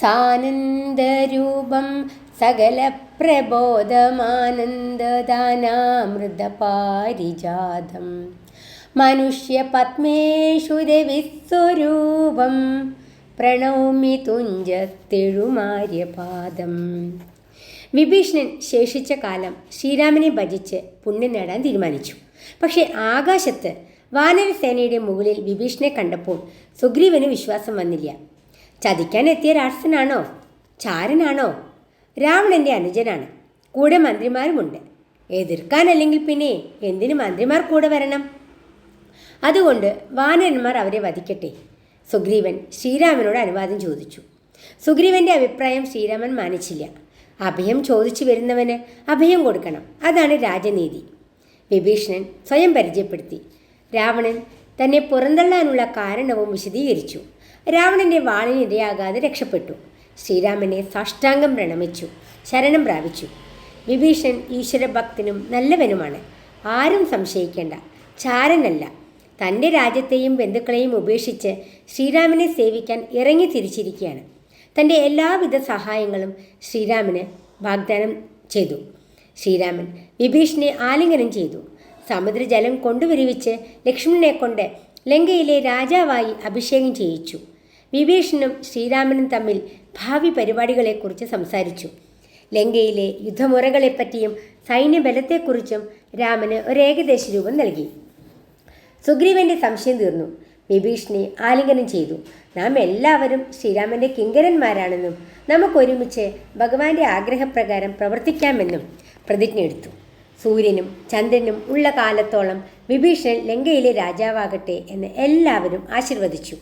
സാനന്ദരൂപം മനുഷ്യ പത്മേഷു രവിസ്വരൂപം പ്രണൗമി തുഞ്ചത്തിഴുമാര്യപാദം. വിഭീഷണൻ ശേഷിച്ച കാലം ശ്രീരാമനെ ഭജിച്ച് പുണ്യം നേടാൻ തീരുമാനിച്ചു. പക്ഷേ ആകാശത്ത് വാനരസേനയുടെ മുകളിൽ വിഭീഷണനെ കണ്ടപ്പോൾ സുഗ്രീവന് വിശ്വാസം വന്നില്ല. ചതിക്കാൻ എത്തിയ രാക്ഷസനാണോ ചാരനാണോ രാവണന്റെ അനുജനാണ്. കൂടെ മന്ത്രിമാരുമുണ്ട്. എതിർക്കാൻ അല്ലെങ്കിൽ പിന്നെ എന്തിന് മന്ത്രിമാർ കൂടെ വരണം? അതുകൊണ്ട് വാനരന്മാർ അവരെ വധിക്കട്ടെ. സുഗ്രീവൻ ശ്രീരാമനോട് അനുവാദം ചോദിച്ചു. സുഗ്രീവന്റെ അഭിപ്രായം ശ്രീരാമൻ മാനിച്ചില്ല. അഭയം ചോദിച്ചു വരുന്നവന് അഭയം കൊടുക്കണം. അതാണ് രാജനീതി. വിഭീഷണൻ സ്വയം പരിചയപ്പെടുത്തി. രാവണൻ തന്നെ പുറന്തള്ളാനുള്ള കാരണവും വിശദീകരിച്ചു. രാവണന്റെ വാളിനിരയാകാതെ രക്ഷപ്പെട്ടു. ശ്രീരാമനെ സാഷ്ടാംഗം പ്രണമിച്ചു ശരണം പ്രാപിച്ചു. വിഭീഷൺ ഈശ്വരഭക്തനും നല്ലവനുമാണ്. ആരും സംശയിക്കേണ്ട ചാരനല്ല. തന്റെ രാജ്യത്തെയും ബന്ധുക്കളെയും ഉപേക്ഷിച്ച് ശ്രീരാമനെ സേവിക്കാൻ ഇറങ്ങി തിരിച്ചിരിക്കുകയാണ്. തന്റെ എല്ലാവിധ സഹായങ്ങളും ശ്രീരാമന് വാഗ്ദാനം ചെയ്തു. ശ്രീരാമൻ വിഭീഷണനെ ആലിംഗനം ചെയ്തു. സമുദ്രജലം കൊണ്ടുവരുവിച്ച് ലക്ഷ്മണനെ കൊണ്ട് ലങ്കയിലെ രാജാവായി അഭിഷേകം ചെയ്യിച്ചു. വിഭീഷണനും ശ്രീരാമനും തമ്മിൽ ഭാവി പരിപാടികളെക്കുറിച്ച് സംസാരിച്ചു. ലങ്കയിലെ യുദ്ധമുറകളെപ്പറ്റിയും സൈന്യബലത്തെക്കുറിച്ചും രാമന് ഒരു ഏകദേശ രൂപം നൽകി. സുഗ്രീവന്റെ സംശയം തീർന്നു. വിഭീഷണെ ആലിംഗനം ചെയ്തു. നാം എല്ലാവരും ശ്രീരാമന്റെ കിങ്കരന്മാരാണെന്നും നമുക്കൊരുമിച്ച് ഭഗവാന്റെ ആഗ്രഹപ്രകാരം പ്രവർത്തിക്കാമെന്നും പ്രതിജ്ഞ എടുത്തു. സൂര്യനും ചന്ദ്രനും ഉള്ള കാലത്തോളം വിഭീഷണൻ ലങ്കയിലെ രാജാവാകട്ടെ എന്ന് എല്ലാവരും ആശീർവദിച്ചു.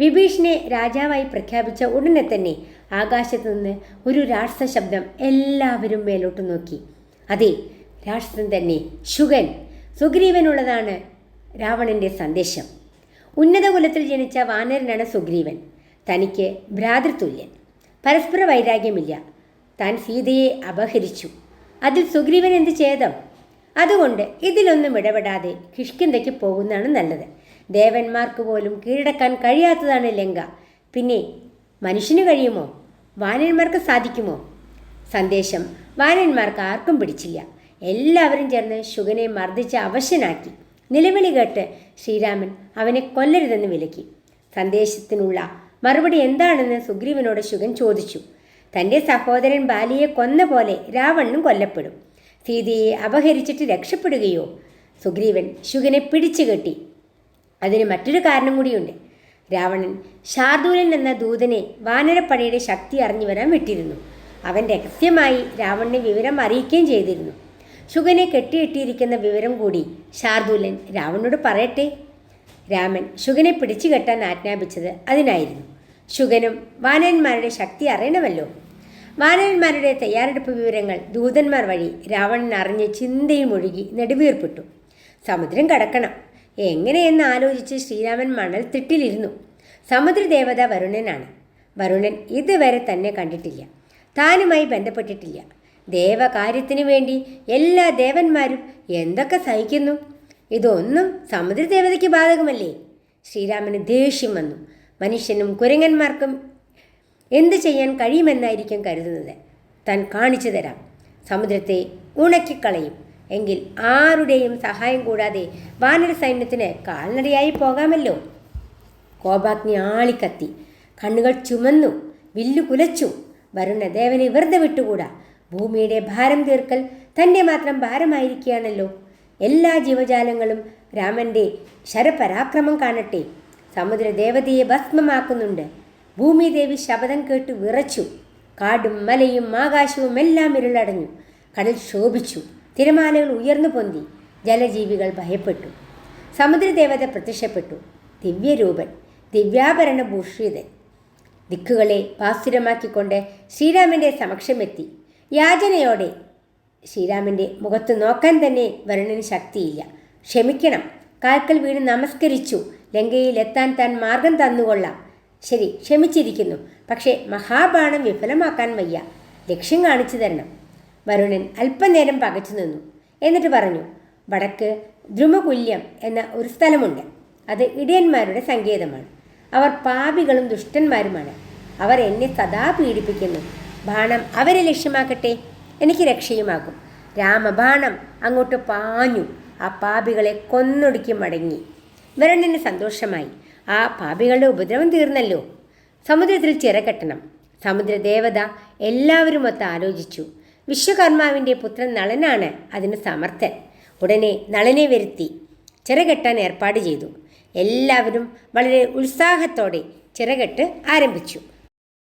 വിഭീഷണനെ രാജാവായി പ്രഖ്യാപിച്ച ഉടനെ തന്നെ ആകാശത്തു നിന്ന് ഒരു രാക്ഷസ ശബ്ദം എല്ലാവരും മേലോട്ട് നോക്കി. അതെ രാക്ഷസൻ തന്നെ ശുഗൻ. സുഗ്രീവനുള്ളതാണ് രാവണന്റെ സന്ദേശം. ഉന്നത കുലത്തിൽ ജനിച്ച വാനരനാണ് സുഗ്രീവൻ. തനിക്ക് ഭ്രാതൃതുല്യൻ. പരസ്പര വൈരാഗ്യമില്ല. താൻ സീതയെ അപഹരിച്ചു. അതിൽ സുഗ്രീവൻ എന്ത് ഛേദം? അതുകൊണ്ട് ഇതിലൊന്നും ഇടപെടാതെ കിഷ്കിന്തയ്ക്ക് പോകുന്നതാണ് നല്ലത്. ദേവന്മാർക്ക് പോലും കീഴടക്കാൻ കഴിയാത്തതാണ് ലങ്ക. പിന്നെ മനുഷ്യന് കഴിയുമോ? വാനന്മാർക്ക് സാധിക്കുമോ? സന്ദേശം വാനന്മാർക്ക് ആർക്കും പിടിച്ചില്ല. എല്ലാവരും ചേർന്ന് ശുഗനെ മർദ്ദിച്ച് അവശനാക്കി. നിലവിളി കേട്ട് ശ്രീരാമൻ അവനെ കൊല്ലരുതെന്ന് വിലക്കി. സന്ദേശത്തിനുള്ള മറുപടി എന്താണെന്ന് സുഗ്രീവനോട് ശുഗൻ ചോദിച്ചു. തന്റെ സഹോദരൻ ബാലിയെ കൊന്ന പോലെ രാവണനും കൊല്ലപ്പെടും. സീതയെ അപഹരിച്ചിട്ട് രക്ഷപ്പെടുകയോ? സുഗ്രീവൻ ശുഗനെ പിടിച്ചു കെട്ടി അതിന് മറ്റൊരു കാരണം കൂടിയുണ്ട്. രാവണൻ ശാർദൂലൻ എന്ന ദൂതനെ വാനരപ്പടയുടെ ശക്തി അറിഞ്ഞു വരാൻ വിട്ടിരുന്നു. അവൻ രഹസ്യമായി രാവണനെ വിവരം അറിയിക്കുകയും ചെയ്തിരുന്നു. ശുഗനെ കെട്ടിയിട്ടിരിക്കുന്ന വിവരം കൂടി ശാർദൂലൻ രാവണനോട് പറയട്ടെ. രാമൻ ശുഗനെ പിടിച്ചു കെട്ടാൻ ആജ്ഞാപിച്ചത് അതിനായിരുന്നു. ശുഗനും വാനരന്മാരുടെ ശക്തി അറിയണമല്ലോ. വാനരന്മാരുടെ തയ്യാറെടുപ്പ് വിവരങ്ങൾ ദൂതന്മാർ വഴി രാവണൻ അറിഞ്ഞ് ചിന്തയിൽ മുഴുകി നെടുവീർപ്പിട്ടു. സമുദ്രം കടക്കണം. എങ്ങനെയെന്ന് ആലോചിച്ച് ശ്രീരാമൻ മണൽത്തിട്ടിലിരുന്നു സമുദ്രദേവത വരുണനാണ്. വരുണൻ ഇതുവരെ തന്നെ കണ്ടിട്ടില്ല. താനുമായി ബന്ധപ്പെട്ടിട്ടില്ല. ദേവകാര്യത്തിനു വേണ്ടി എല്ലാ ദേവന്മാരും എന്തൊക്കെ സഹിക്കുന്നു? ഇതൊന്നും സമുദ്രദേവതയ്ക്ക് ബാധകമല്ലേ? ശ്രീരാമന് ദേഷ്യം വന്നു. മനുഷ്യനും കുരങ്ങന്മാർക്കും എന്ത് ചെയ്യാൻ കഴിയുമെന്നായിരിക്കും കരുതുന്നത്. താൻ കാണിച്ചു തരാം. സമുദ്രത്തെ ഉണക്കിക്കളയും. എങ്കിൽ ആരുടെയും സഹായം കൂടാതെ വാനര സൈന്യത്തിന് കാൽനടയായി പോകാമല്ലോ. കോപാഗ്നി ആളിക്കത്തി കണ്ണുകൾ ചുമന്നു വില്ലു കുലച്ചു. വരുണ ദേവനെ വെറുതെ വിട്ടുകൂടാ. ഭൂമിയുടെ ഭാരം തീർക്കൽ തന്റെ മാത്രം ഭാരമായിരിക്കുകയാണല്ലോ. എല്ലാ ജീവജാലങ്ങളും രാമന്റെ ശരപരാക്രമം കാണട്ടെ. സമുദ്രദേവതയെ ഭസ്മമാക്കുന്നുണ്ട്. ഭൂമിദേവി ശബദം കേട്ട് വിറച്ചു. കാടും മലയും ആകാശവും എല്ലാം ഇരുളടഞ്ഞു. കടൽ ശോഭിച്ചു. തിരമാലകൾ ഉയർന്നു പൊന്തി. ജലജീവികൾ ഭയപ്പെട്ടു. സമുദ്രദേവത പ്രത്യക്ഷപ്പെട്ടു. ദിവ്യരൂപൻ ദിവ്യാഭരണ ഭൂഷിതൻ. ദിക്കുകളെ പാസുരമാക്കിക്കൊണ്ട് ശ്രീരാമന്റെ സമക്ഷമെത്തി. യാചനയോടെ ശ്രീരാമന്റെ മുഖത്ത് നോക്കാൻ തന്നെ വരുണന് ശക്തിയില്ല. ക്ഷമിക്കണം. കാൽക്കൽ വീണ് നമസ്കരിച്ചു. ലങ്കയിലെത്താൻ താൻ മാർഗം തന്നുകൊള്ളാം. ശരി ക്ഷമിച്ചിരിക്കുന്നു. പക്ഷേ മഹാബാണം വിഫലമാക്കാൻ വയ്യ. ലക്ഷ്യം കാണിച്ചു തരണം. വരുണൻ അല്പനേരം പകച്ചു നിന്നു. എന്നിട്ട് പറഞ്ഞു വടക്ക് ദ്രുമകുല്യം എന്ന ഒരു സ്ഥലമുണ്ട്. അത് ഇടയന്മാരുടെ സങ്കേതമാണ്. അവർ പാപികളും ദുഷ്ടന്മാരുമാണ്. അവർ എന്നെ സദാ പീഡിപ്പിക്കുന്നു. ബാണം അവരെ ലക്ഷ്യമാക്കട്ടെ. എനിക്ക് രക്ഷയുമാകും. രാമബാണം അങ്ങോട്ട് പാഞ്ഞു. ആ പാപികളെ കൊന്നൊടുക്കി മടങ്ങി. വരണിന് സന്തോഷമായി. ആ പാപികളുടെ ഉപദ്രവം തീർന്നല്ലോ. സമുദ്രത്തിൽ ചിറകെട്ടണം സമുദ്രദേവത എല്ലാവരുമൊത്ത് ആലോചിച്ചു. വിശ്വകർമാവിന്റെ പുത്രൻ നളനാണ് അതിന് സമർത്ഥൻ. ഉടനെ നളനെ വരുത്തി ചിറകെട്ടാൻ ഏർപ്പാട് ചെയ്തു. എല്ലാവരും വളരെ ഉത്സാഹത്തോടെ ചിറകെട്ട് ആരംഭിച്ചു.